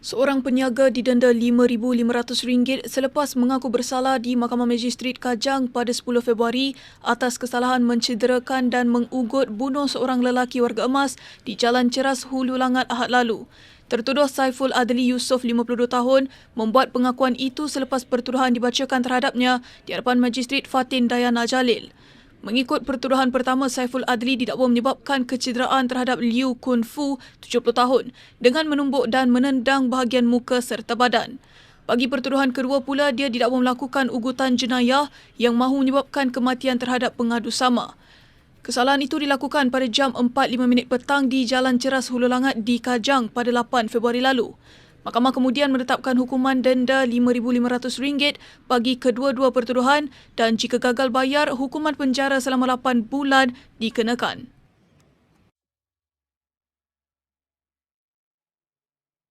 Seorang peniaga didenda RM5,500 selepas mengaku bersalah di Mahkamah Magistrat Kajang pada 10 Februari atas kesalahan mencederakan dan mengugut bunuh seorang lelaki warga emas di Jalan Ceras Hulu Langat Ahad lalu. Tertuduh Saiful Adli Yusof 52 tahun membuat pengakuan itu selepas pertuduhan dibacakan terhadapnya di hadapan Magistrat Fatin Dayana Jalil. Mengikut pertuduhan pertama, Saiful Adli didakwa menyebabkan kecederaan terhadap Liu Kun Fu, 70 tahun, dengan menumbuk dan menendang bahagian muka serta badan. Bagi pertuduhan kedua pula, dia didakwa melakukan ugutan jenayah yang mahu menyebabkan kematian terhadap pengadu sama. Kesalahan itu dilakukan pada jam 4.05 petang di Jalan Ceras Hulu Langat di Kajang pada 8 Februari lalu. Mahkamah kemudian menetapkan hukuman denda RM5,500 bagi kedua-dua pertuduhan dan jika gagal bayar, hukuman penjara selama 8 bulan dikenakan.